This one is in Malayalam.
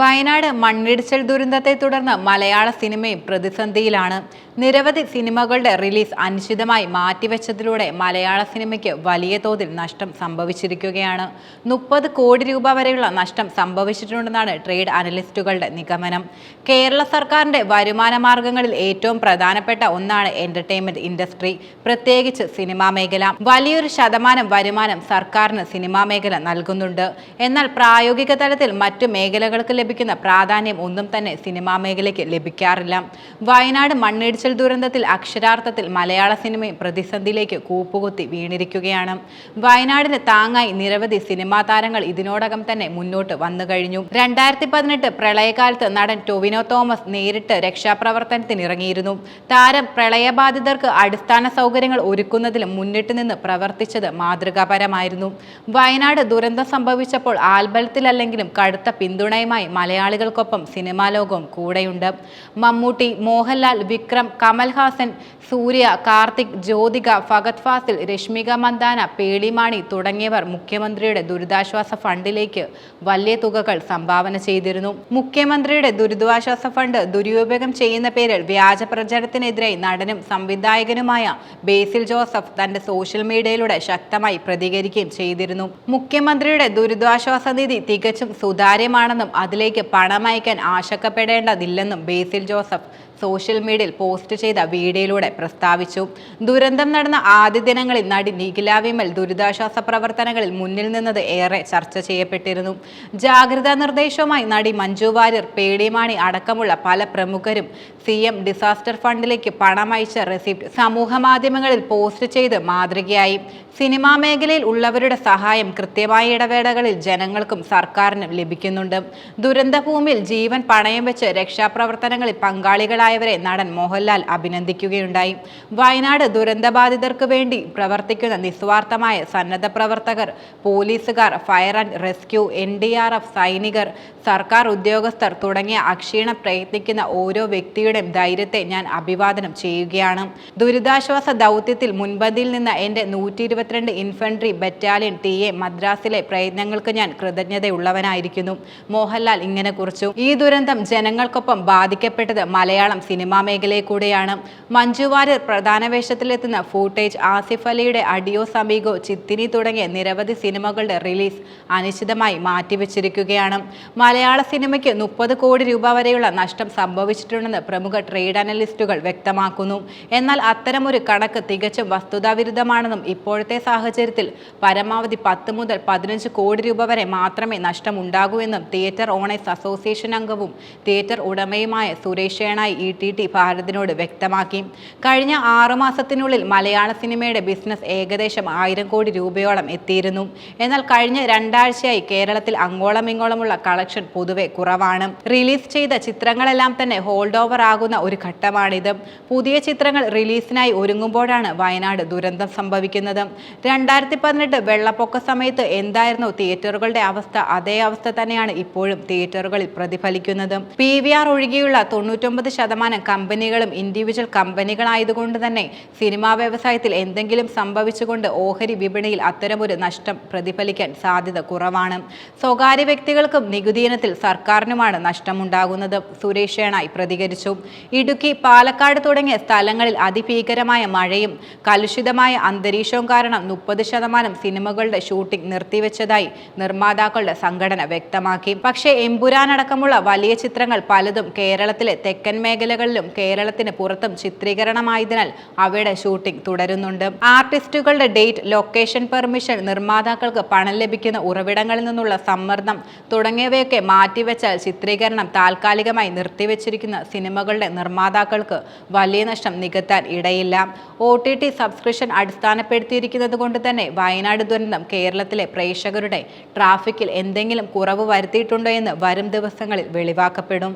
വയനാട് മണ്ണിടിച്ചിൽ ദുരന്തത്തെ തുടർന്ന് മലയാള സിനിമയും പ്രതിസന്ധിയിലാണ്. നിരവധി സിനിമകളുടെ റിലീസ് അനിശ്ചിതമായി മാറ്റിവെച്ചതിലൂടെ മലയാള സിനിമയ്ക്ക് വലിയ തോതിൽ നഷ്ടം സംഭവിച്ചിരിക്കുകയാണ്. മുപ്പത് കോടി രൂപ വരെയുള്ള നഷ്ടം സംഭവിച്ചിട്ടുണ്ടെന്നാണ് ട്രേഡ് അനലിസ്റ്റുകളുടെ നിഗമനം. കേരള സർക്കാരിന്റെ വരുമാന മാർഗങ്ങളിൽ ഏറ്റവും പ്രധാനപ്പെട്ട ഒന്നാണ് എന്റർടൈൻമെന്റ് ഇൻഡസ്ട്രി പ്രത്യേകിച്ച് സിനിമാ മേഖല. വലിയൊരു ശതമാനം വരുമാനം സർക്കാരിന് സിനിമാ മേഖല നൽകുന്നുണ്ട്. എന്നാൽ പ്രായോഗിക തലത്തിൽ മറ്റു മേഖലകൾക്ക് ലഭിക്കുന്ന പ്രാധാന്യം ഒന്നും തന്നെ സിനിമാ മേഖലയ്ക്ക് ലഭിക്കാറില്ല. വയനാട് മണ്ണിടിച്ചിൽ ദുരന്തത്തിൽ അക്ഷരാർത്ഥത്തിൽ മലയാള സിനിമയും പ്രതിസന്ധിയിലേക്ക് കൂപ്പുകുത്തി വീണിരിക്കുകയാണ്. വയനാടിന് താങ്ങായി നിരവധി സിനിമാ താരങ്ങൾ ഇതിനോടകം തന്നെ മുന്നോട്ട് വന്നു കഴിഞ്ഞു. രണ്ടായിരത്തി പതിനെട്ട് പ്രളയകാലത്ത് നടൻ ടൊവിനോ തോമസ് നേരിട്ട് രക്ഷാപ്രവർത്തനത്തിനിറങ്ങിയിരുന്നു. താരം പ്രളയബാധിതർക്ക് അടിസ്ഥാന സൗകര്യങ്ങൾ ഒരുക്കുന്നതിലും മുന്നിട്ട് നിന്ന് പ്രവർത്തിച്ചത് മാതൃകാപരമായിരുന്നു. വയനാട് ദുരന്തം സംഭവിച്ചപ്പോൾ ആൽബലത്തിലല്ലെങ്കിലും കടുത്ത പിന്തുണയുമായി മലയാളികൾക്കൊപ്പം സിനിമാ ലോകവും കൂടെയുണ്ട്. മമ്മൂട്ടി മോഹൻലാൽ വിക്രം കമൽഹാസൻ സൂര്യ കാർത്തിക് ജ്യോതിക ഫഗത് ഫാസിൽ രശ്മിക മന്ദാന പേളിമാണി തുടങ്ങിയവർ മുഖ്യമന്ത്രിയുടെ ദുരിതാശ്വാസ ഫണ്ടിലേക്ക് വലിയ തുകകൾ സംഭാവന ചെയ്തിരുന്നു. മുഖ്യമന്ത്രിയുടെ ദുരിതാശ്വാസ ഫണ്ട് ദുരുപയോഗം ചെയ്യുന്ന പേരിൽ വ്യാജ പ്രചരണത്തിനെതിരെ നടനും സംവിധായകനുമായ ബേസിൽ ജോസഫ് തന്റെ സോഷ്യൽ മീഡിയയിലൂടെ ശക്തമായി പ്രതികരിക്കുകയും ചെയ്തിരുന്നു. മുഖ്യമന്ത്രിയുടെ ദുരിതാശ്വാസ നിധി തികച്ചും സുതാര്യമാണെന്നും അതിലേക്ക് പണമയക്കാൻ ആശങ്കപ്പെടേണ്ടതില്ലെന്നും ബേസിൽ ജോസഫ് സോഷ്യൽ മീഡിയയിൽ പോസ്റ്റ് ചെയ്ത വീഡിയോയിലൂടെ പ്രസ്താവിച്ചു. ദുരന്തം നടന്ന ആദ്യ ദിനങ്ങളിൽ നടി നിഖില ദുരിതാശ്വാസ പ്രവർത്തനങ്ങളിൽ മുന്നിൽ നിന്നത് ഏറെ ചർച്ച ചെയ്യപ്പെട്ടിരുന്നു. ജാഗ്രതാ നിർദ്ദേശവുമായി നടി മഞ്ജു വാര്യർ പേടിമാണി അടക്കമുള്ള പല പ്രമുഖരും സി എം ഡിസാസ്റ്റർ ഫണ്ടിലേക്ക് പണം അയച്ച റെസിപ്റ്റ് സമൂഹ മാധ്യമങ്ങളിൽ പോസ്റ്റ് ചെയ്ത് മാതൃകയായി. സിനിമാ മേഖലയിൽ ഉള്ളവരുടെ സഹായം കൃത്യമായ ഇടവേളകളിൽ ജനങ്ങൾക്കും സർക്കാരിനും ലഭിക്കുന്നുണ്ട്. ദുരന്തഭൂമിയിൽ ജീവൻ പണയം വെച്ച് രക്ഷാപ്രവർത്തനങ്ങളിൽ പങ്കാളികളായവരെ നടൻ മോഹൻലാൽ അഭിനന്ദിക്കുകയുണ്ടായി. വയനാട് ദുരന്തബാധിതർക്ക് വേണ്ടി പ്രവർത്തിക്കുന്ന നിസ്വാർത്ഥമായ സന്നദ്ധ പ്രവർത്തകർ പോലീസുകാർ fire and rescue N D R F സൈനികർ സർക്കാർ ഉദ്യോഗസ്ഥർ തുടങ്ങിയ അക്ഷീണം പ്രയത്നിക്കുന്ന ഓരോ വ്യക്തിയുടെയും ധൈര്യത്തെ ഞാൻ അഭിവാദനം ചെയ്യുകയാണ്. ദുരിതാശ്വാസ ദൗത്യത്തിൽ മുൻപന്തിയിൽ നിന്ന് എന്റെ നൂറ്റി ഇരുപത്തിരണ്ട് ഇൻഫൻട്രി ബറ്റാലിയൻ ടി എ മദ്രാസിലെ പ്രയത്നങ്ങൾക്ക് ഞാൻ കൃതജ്ഞതയുള്ളവനായിരിക്കുന്നു. മോഹൻലാൽ ഇങ്ങനെ കുറിച്ചു. ഈ ദുരന്തം ജനങ്ങൾക്കൊപ്പം ബാധിക്കപ്പെട്ടത് മലയാളം സിനിമാ മേഖലയെ കൂടെയാണ്. മഞ്ജു വാര്യർ പ്രധാന വേഷത്തിലെത്തുന്ന ഫൂട്ടേജ് ആസിഫ് അലിയുടെ അഡിയോ സമീഗോ ചിത്തിനി തുടങ്ങിയ നിരവധി സിനിമകളുടെ റിലീസ് അനിശ്ചിതമായി മാറ്റിവെച്ചിരിക്കുകയാണ്. മലയാള സിനിമയ്ക്ക് മുപ്പത് കോടി രൂപ വരെയുള്ള നഷ്ടം സംഭവിച്ചിട്ടുണ്ടെന്ന് പ്രമുഖ ട്രേഡ് അനലിസ്റ്റുകൾ വ്യക്തമാക്കുന്നു. എന്നാൽ അത്തരമൊരു കണക്ക് തികച്ചും വസ്തുതാവിരുദ്ധമാണെന്നും ഇപ്പോഴത്തെ സാഹചര്യത്തിൽ പരമാവധി പത്ത് മുതൽ പതിനഞ്ച് കോടി രൂപ വരെ മാത്രമേ നഷ്ടമുണ്ടാകൂ എന്നും തിയേറ്റർ ഓണേഴ്സ് അസോസിയേഷൻ അംഗവും തിയേറ്റർ ഉടമയുമായ സുരേഷ് ഏണായി ഇ ടി ടി ഭാരതിനോട് വ്യക്തമാക്കി. കഴിഞ്ഞ ആറുമാസത്തിനുള്ളിൽ മലയാള സിനിമയുടെ ബിസിനസ് ഏകദേശം ആയിരം കോടി രൂപയോളം എത്തിയിരുന്നു. എന്നാൽ കഴിഞ്ഞ രണ്ടാഴ്ചയായി കേരളത്തിൽ അങ്ങോളമിങ്ങോളമുള്ള കളക്ഷൻ പൊതുവെ കുറവാണ്. റിലീസ് ചെയ്ത ചിത്രങ്ങളെല്ലാം തന്നെ ഹോൾഡ് ഓവർ ആകുന്ന ഒരു ഘട്ടമാണിത്. പുതിയ ചിത്രങ്ങൾ റിലീസിനായി ഒരുങ്ങുമ്പോഴാണ് വയനാട് ദുരന്തം സംഭവിക്കുന്നത്. രണ്ടായിരത്തി പതിനെട്ട് വെള്ളപ്പൊക്ക സമയത്ത് എന്തായിരുന്നു തിയേറ്ററുകളുടെ അവസ്ഥ? അതേ അവസ്ഥ തന്നെയാണ് ഇപ്പോഴും തിയേറ്ററുകളിൽ പ്രതിഫലിക്കുന്നത്. പി വി ആർ ഒഴികെയുള്ള തൊണ്ണൂറ്റൊമ്പത് ശതമാനം കമ്പനികളും ഇൻഡിവിജ്വൽ കമ്പനികളായതുകൊണ്ട് തന്നെ സിനിമാ വ്യവസായത്തിൽ എന്തെങ്കിലും സംഭവിച്ചുകൊണ്ട് ഓഹരി വിപണിയിൽ അത്തരമൊരു നഷ്ടം പ്രതിഫലിക്കാൻ സാധ്യത കുറവാണ്. സ്വകാര്യ വ്യക്തികൾക്കും നികുതി ഇനത്തിൽ സർക്കാരിനുമാണ് നഷ്ടമുണ്ടാകുന്നത്. സുരേഷ് ഷേണായി പ്രതികരിച്ചു. ഇടുക്കി പാലക്കാട് തുടങ്ങിയ സ്ഥലങ്ങളിൽ അതിഭീകരമായ മഴയും കലുഷിതമായ അന്തരീക്ഷവും കാരണം മുപ്പത് ശതമാനം സിനിമകളുടെ ഷൂട്ടിംഗ് നിർത്തിവെച്ചതായി നിർമ്മാതാക്കളുടെ സംഘടന വ്യക്തമാക്കി. പക്ഷേ എമ്പുരാനടക്കമുള്ള വലിയ ചിത്രങ്ങൾ പലതും കേരളത്തിലെ തെക്കൻ മേഖലകളിലും കേരളത്തിന് പുറത്തും ചിത്രീകരണമായതിനാൽ അവയുടെ ഷൂട്ടിംഗ് തുടരുന്നുണ്ട്. ആർട്ടിസ്റ്റുകളുടെ ഡേറ്റ് ലൊക്കേഷൻ പെർമിഷൻ നിർമ്മാതാക്കൾക്ക് പണം ലഭിക്കുന്ന ഉറവിടങ്ങളിൽ നിന്നുള്ള സമ്മർദ്ദം തുടങ്ങിയവയൊക്കെ മാറ്റിവെച്ചാൽ ചിത്രീകരണം താൽക്കാലികമായി നിർത്തിവെച്ചിരിക്കുന്ന സിനിമകളുടെ നിർമ്മാതാക്കൾക്ക് വലിയ നഷ്ടം നികത്താൻ ഇടയില്ല. ഒ ടി ടി സബ്സ്ക്രിപ്ഷൻ അടിസ്ഥാനപ്പെടുത്തിയിരിക്കുന്നത് കൊണ്ട് തന്നെ വയനാട് ദുരന്തം കേരളത്തിലെ പ്രേക്ഷകരുടെ ട്രാഫിക്കിൽ എന്തെങ്കിലും കുറവ് വരുത്തിയിട്ടുണ്ടോ എന്ന് വരും ദിവസങ്ങളിൽ വെളിവാക്കപ്പെടും.